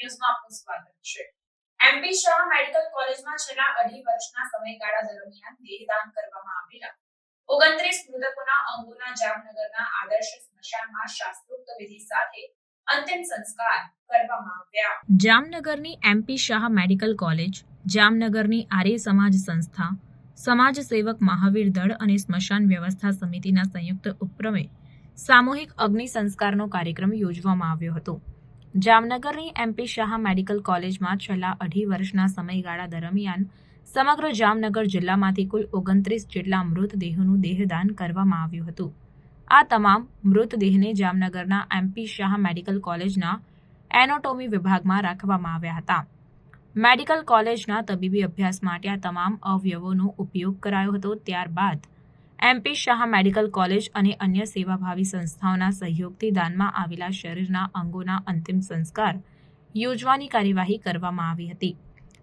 ન્યૂઝમાં આપનું સ્વાગત છે. એમપી શાહ મેડિકલ કોલેજમાં છેલ્લા અઢી વર્ષના સમયગાળા દરમિયાન દેહદાન કરવામાં આવેલા. ઓગણત્રીસ મૃતકોના અંગોના જામનગરના આદર્શ સ્મશાનમાં શાસ્ત્રોક્ત વિધિ સાથે જામનગરની એમપી શાહ મેડિકલ કોલેજ, જામનગરની આર્ય સમાજ સંસ્થા, સમાજ સેવક મહાવીર દળ અને સ્મશાન વ્યવસ્થા સમિતિના સંયુક્ત ઉપક્રમે સામૂહિક અગ્નિ સંસ્કારનો કાર્યક્રમ યોજવામાં આવ્યો હતો. જામનગરની એમપી શાહ મેડિકલ કોલેજમાં છેલ્લા અઢી વર્ષના સમયગાળા દરમિયાન સમગ્ર જામનગર જિલ્લામાંથી કુલ ઓગણત્રીસ જેટલા મૃતદેહોનું દેહદાન કરવામાં આવ્યું હતું. આ તમામ મૃતદેહને જામનગરના એમપી શાહ મેડિકલ કોલેજના એનોટોમી વિભાગમાં રાખવામાં આવ્યા હતા. મેડિકલ કોલેજના તબીબી અભ્યાસ માટે આ તમામ અવયવોનો ઉપયોગ કરાયો હતો. ત્યારબાદ એમપી શાહ મેડિકલ કોલેજ અને અન્ય સેવાભાવી સંસ્થાઓના સહયોગથી દાનમાં આવેલા શરીરના અંગોના અંતિમ સંસ્કાર યોજવાની કાર્યવાહી કરવામાં આવી હતી.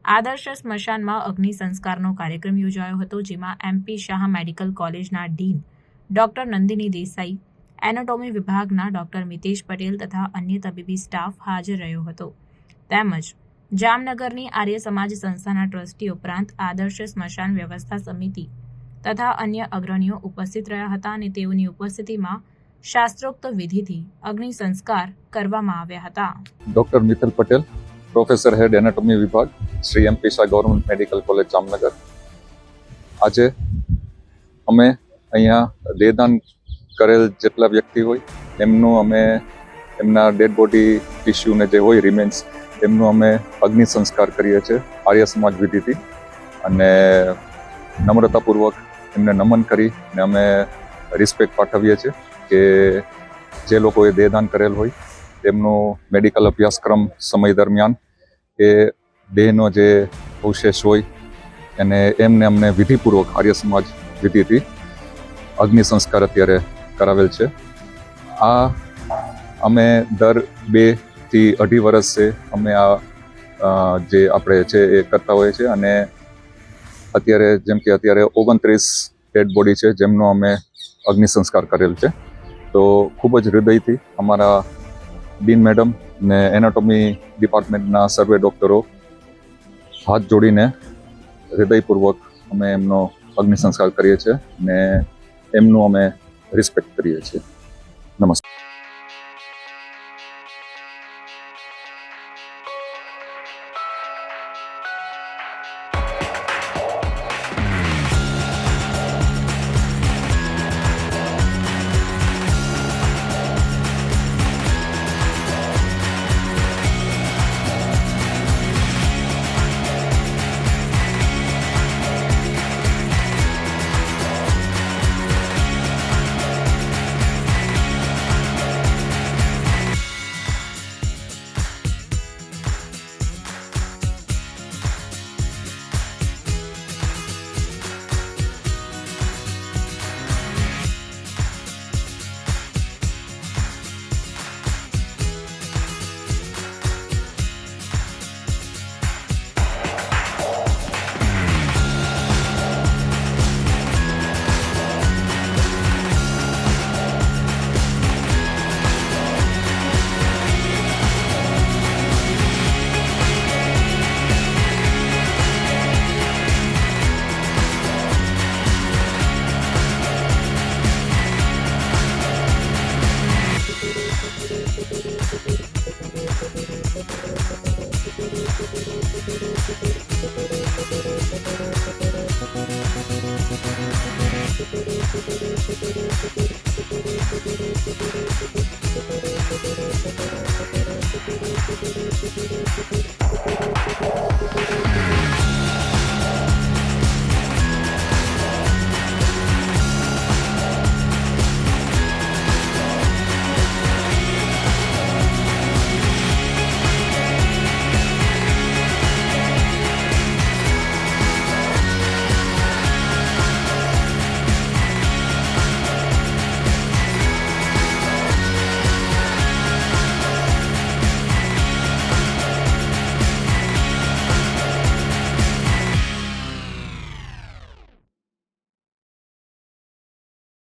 આદર્શ સ્મશાનમાં અગ્નિ સંસ્કારનો કાર્યક્રમ યોજાયો હતો, જેમાં એમપી શાહ મેડિકલ કોલેજના dean doctor Nandini Desai, anatomy વિભાગના ડોક્ટર મિતેશ પટેલ તથા અન્ય તબીબી સ્ટાફ હાજર રહ્યો હતો. તેમજ જામનગરની આર્ય સમાજ સંસ્થાના ટ્રસ્ટી ઉપરાંત આદર્શ સ્મશાન વ્યવસ્થા સમિતિ તથા અન્ય અગ્રણીઓ ઉપસ્થિત રહ્યા હતા અને તેઓની ઉપસ્થિતિમાં શાસ્ત્રોક્ત વિધિથી અગ્નિ સંસ્કાર કરવામાં આવ્યા હતા. Doctor Mithal Patel professor head anatomy વિભાગ શ્રી એમ. પીસા ગવર્મેન્ટ મેડિકલ કોલેજ જામનગર. આજે અમે અહીંયા દેહદાન કરેલ જેટલા વ્યક્તિ હોય, એમનું અમે એમના ડેડ બોડી ટિશ્યુને જે હોય રિમેન્સ એમનું અમે અગ્નિ સંસ્કાર કરીએ છીએ આર્ય સમાજ વિધિથી. અને નમ્રતાપૂર્વક એમને નમન કરી ને અમે રિસ્પેક્ટ પાઠવીએ છીએ કે જે લોકોએ દેહદાન કરેલ હોય, તેમનો મેડિકલ અભ્યાસક્રમ સમય દરમિયાન, એ દેહનો જે અવશેષ હોય અને એમને અમને વિધિપૂર્વક આર્ય સમાજ વિધિથી અગ્નિ સંસ્કાર અત્યારે કરાવેલ છે. આ અમે દર બેથી અઢી વર્ષે અમે આ જે આપણે છે એ કરતા હોઈએ છીએ અને અત્યારે જેમ કે અત્યારે ઓગણત્રીસ ડેડ બોડી છે, જેમનો અમે અગ્નિ સંસ્કાર કરેલ છે. તો ખૂબ જ હૃદયથી અમારા ડીન મેડમ ને એનાટોમી ડિપાર્ટમેન્ટના સર્વે ડોક્ટરો હાથ જોડીને હૃદયપૂર્વક અમે એમનો અગ્નિ સંસ્કાર કરીએ છીએ ને એમનું અમે રિસ્પેક્ટ કરીએ છીએ. નમસ્કાર. Thank